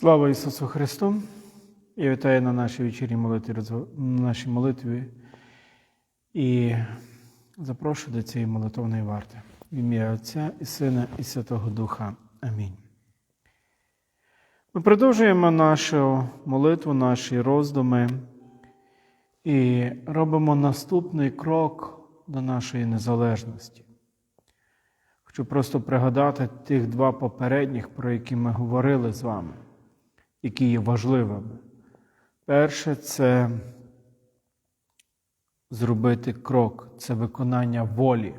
Слава Ісусу Христу! Я вітаю на нашій вечірній молитві, на нашій молитві і запрошую до цієї молитовної варти. В ім'я Отця і Сина і Святого Духа. Амінь. Ми продовжуємо нашу молитву, наші роздуми і робимо наступний крок до нашої незалежності. Хочу просто пригадати тих два попередніх, про які ми говорили з вами, які є важливими. Перше це зробити крок, це виконання волі,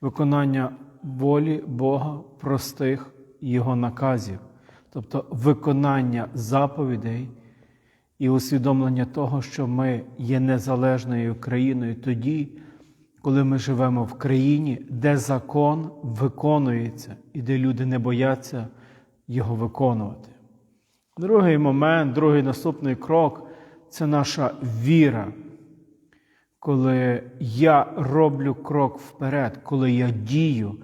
виконання волі Бога простих Його наказів, тобто виконання заповідей і усвідомлення того, що ми є незалежною країною тоді, коли ми живемо в країні, де закон виконується і де люди не бояться його виконувати. Другий момент, другий наступний крок це наша віра, коли я роблю крок вперед, коли я дію,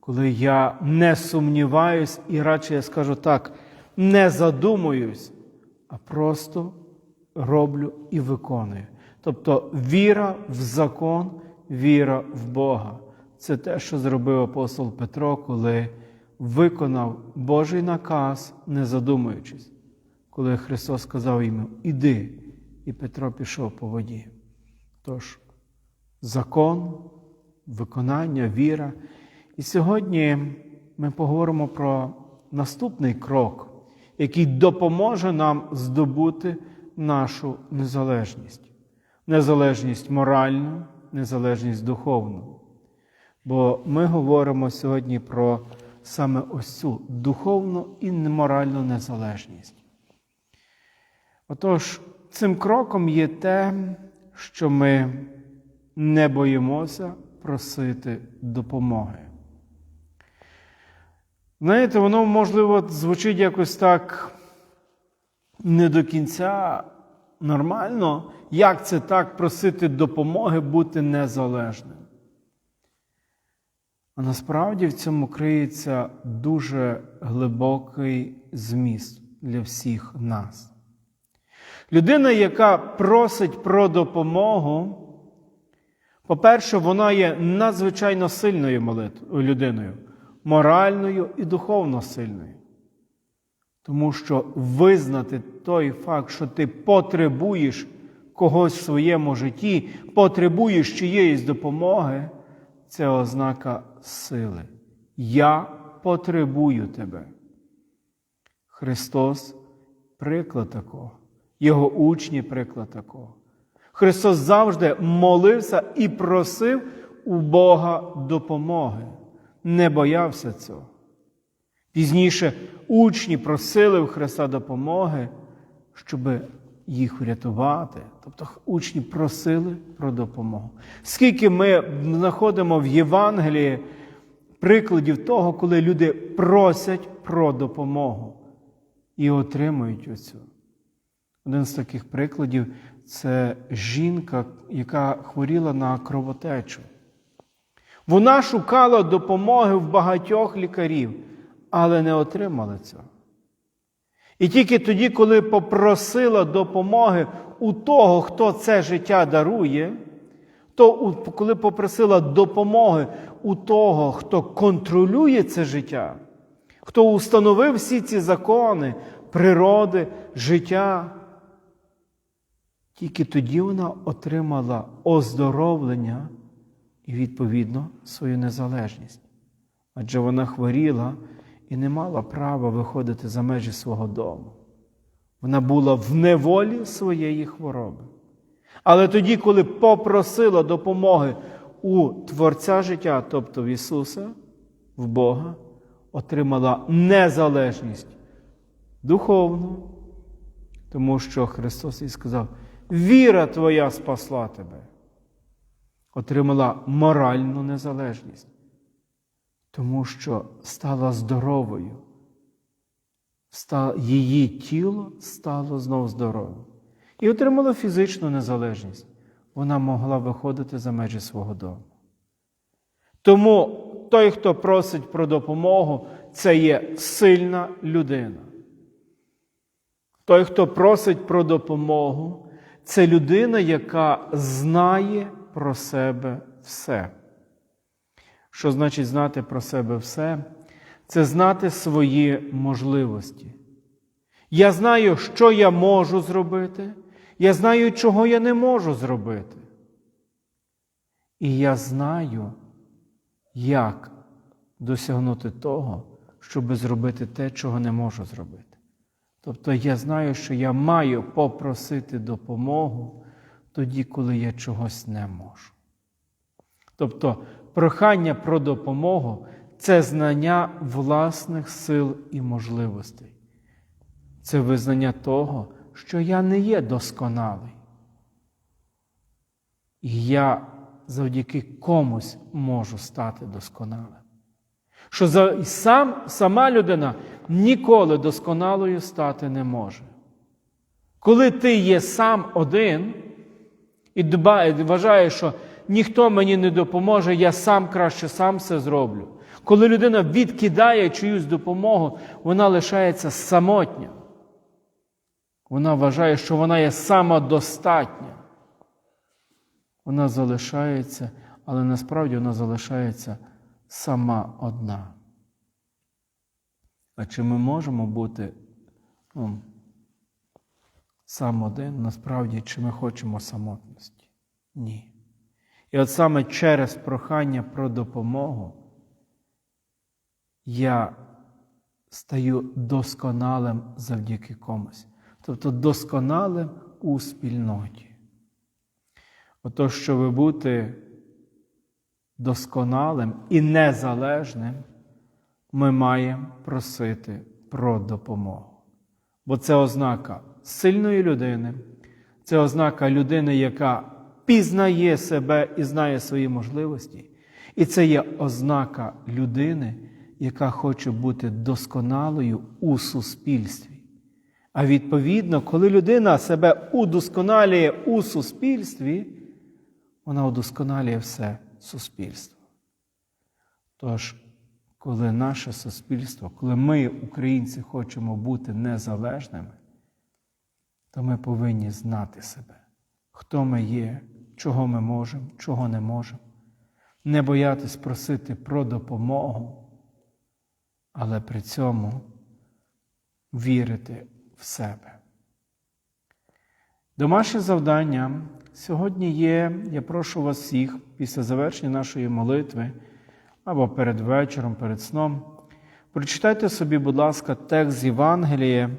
коли я не сумніваюсь і радше я скажу так, не задумуюсь, а просто роблю і виконую. Тобто віра в закон, віра в Бога. Це те, що зробив апостол Петро, коли виконав Божий наказ, не задумуючись, коли Христос сказав йому Іди, і Петро пішов по воді. Тож, закон, виконання, віра. І сьогодні ми поговоримо про наступний крок, який допоможе нам здобути нашу незалежність. Незалежність моральну, незалежність духовну. Бо ми говоримо сьогодні про саме ось цю духовну і моральну незалежність. Отож, цим кроком є те, що ми не боїмося просити допомоги. Знаєте, воно, можливо, звучить якось так не до кінця нормально, як це так просити допомоги бути незалежним. А насправді в цьому криється дуже глибокий зміст для всіх нас. Людина, яка просить про допомогу, по-перше, вона є надзвичайно сильною людиною, моральною і духовно сильною. Тому що визнати той факт, що ти потребуєш когось в своєму житті, потребуєш чиєїсь допомоги, це ознака сили. Я потребую тебе. Христос приклад такого, Його учні приклад такого. Христос завжди молився і просив у Бога допомоги, не боявся цього. Пізніше учні просили в Христа допомоги, щоб їх врятувати. Тобто учні просили про допомогу. Скільки ми знаходимо в Євангелії прикладів того, коли люди просять про допомогу і отримують оцю. Один з таких прикладів це жінка, яка хворіла на кровотечу. Вона шукала допомоги в багатьох лікарів, але не отримала цього. І тільки тоді, коли попросила допомоги у того, хто це життя дарує, то коли попросила допомоги у того, хто контролює це життя, хто установив всі ці закони природи, життя, тільки тоді вона отримала оздоровлення і, відповідно, свою незалежність. Адже вона хворіла і не мала права виходити за межі свого дому. Вона була в неволі своєї хвороби. Але тоді, коли попросила допомоги у Творця життя, тобто в Ісуса, в Бога, отримала незалежність духовну, тому що Христос їй сказав: віра твоя спасла тебе. Отримала моральну незалежність, тому що стала здоровою. Її тіло стало знов здоровим. І отримала фізичну незалежність. Вона могла виходити за межі свого дому. Тому той, хто просить про допомогу, це є сильна людина. Той, хто просить про допомогу, це людина, яка знає про себе все. Що значить знати про себе все? Це знати свої можливості. Я знаю, що я можу зробити, я знаю, чого я не можу зробити. І я знаю, як досягнути того, щоб зробити те, чого не можу зробити. Тобто я знаю, що я маю попросити допомогу тоді, коли я чогось не можу. Тобто прохання про допомогу це знання власних сил і можливостей. Це визнання того, що я не є досконалий. І я завдяки комусь можу стати досконалим. Що за, сам, сама людина ніколи досконалою стати не може. Коли ти є сам один і дбає, вважаєш, що ніхто мені не допоможе, я сам краще сам все зроблю. Коли людина відкидає чиюсь допомогу, вона лишається самотня. Вона вважає, що вона є самодостатня. Вона залишається, але насправді вона залишається сама одна. А чи ми можемо бути ну, сам один, насправді, чи ми хочемо самотності? Ні. І от саме через прохання про допомогу я стаю досконалим завдяки комусь. Тобто досконалим у спільноті. Отож, щоб бути досконалим і незалежним, ми маємо просити про допомогу. Бо це ознака сильної людини, це ознака людини, яка пізнає себе і знає свої можливості. І це є ознака людини, яка хоче бути досконалою у суспільстві. А відповідно, коли людина себе удосконалює у суспільстві, вона удосконалює все суспільство. Тож, коли наше суспільство, коли ми, українці, хочемо бути незалежними, то ми повинні знати себе, хто ми є, чого ми можемо, чого не можемо, не боятись просити про допомогу, але при цьому вірити в себе. Домашнє завдання сьогодні є, я прошу вас всіх після завершення нашої молитви або перед вечором, перед сном. Прочитайте собі, будь ласка, текст з Євангелія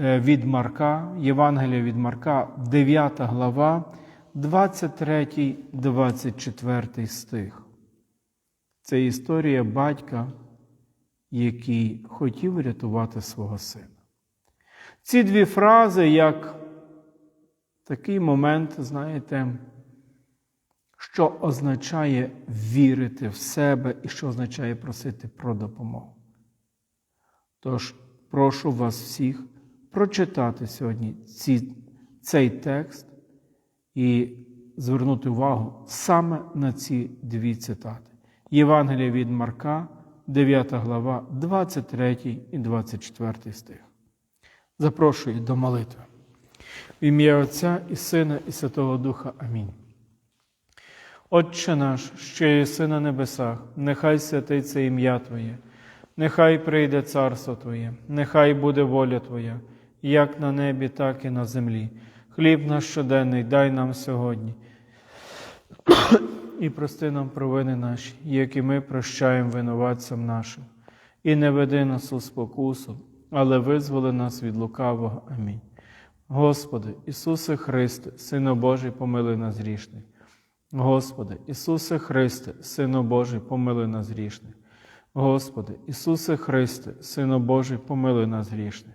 від Марка, Євангелія від Марка, 9 глава, 23, 24 стих. Це історія батька, який хотів врятувати свого сина. Ці дві фрази, як такий момент, знаєте, що означає вірити в себе і що означає просити про допомогу. Тож, прошу вас всіх прочитати сьогодні ці, цей текст і звернути увагу саме на ці дві цитати. Євангелія від Марка, 9 глава, 23 і 24 стих. Запрошую до молитви. В ім'я Отця і Сина, і Святого Духа. Амінь. Отче наш, що єси на небесах, нехай святиться ім'я Твоє, нехай прийде царство Твоє, нехай буде воля Твоя, як на небі, так і на землі. Хліб наш щоденний дай нам сьогодні. І прости нам провини наші, як і ми прощаємо винуватцям нашим, і не веди нас у спокусу, але визволи нас від лукавого. Амінь. Господи, Ісусе Христе, Сину Божий, помилуй нас грішних. Господи, Ісусе Христе, Сину Божий, помилуй нас грішних. Господи, Ісусе Христе, Сину Божий, помилуй нас грішних.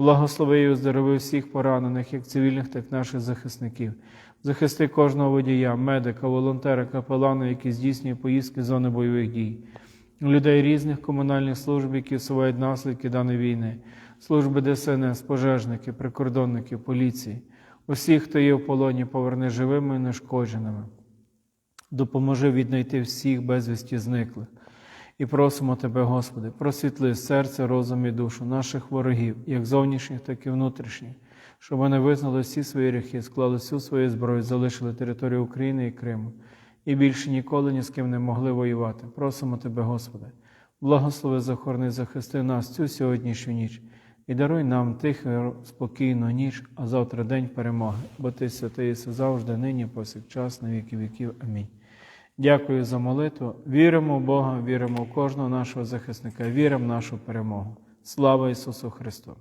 Благослови і оздорови всіх поранених, як цивільних, так і наших захисників. Захисти кожного водія, медика, волонтера, капелана, які здійснює поїздки з зони бойових дій, людей різних комунальних служб, які усувають наслідки даної війни, служби ДСНС, пожежники, прикордонники, поліції, усіх, хто є в полоні, поверни живими і нешкодженими. Допоможи віднайти всіх безвісті зниклих. І просимо Тебе, Господи, просвітли серце, розум і душу наших ворогів, як зовнішніх, так і внутрішніх, щоб вони визнали всі свої гріхи, склали всю свою зброю, залишили територію України і Криму, і більше ніколи ні з ким не могли воювати. Просимо Тебе, Господи, благослови, захорони, захисти нас цю сьогоднішню ніч і даруй нам тиху, спокійну ніч, а завтра день перемоги, бо Ти святий завжди, нині, повсякчас, на віки віків. Амінь. Дякую за молитву. Віримо в Бога, віримо в кожного нашого захисника, віримо в нашу перемогу. Слава Ісусу Христу!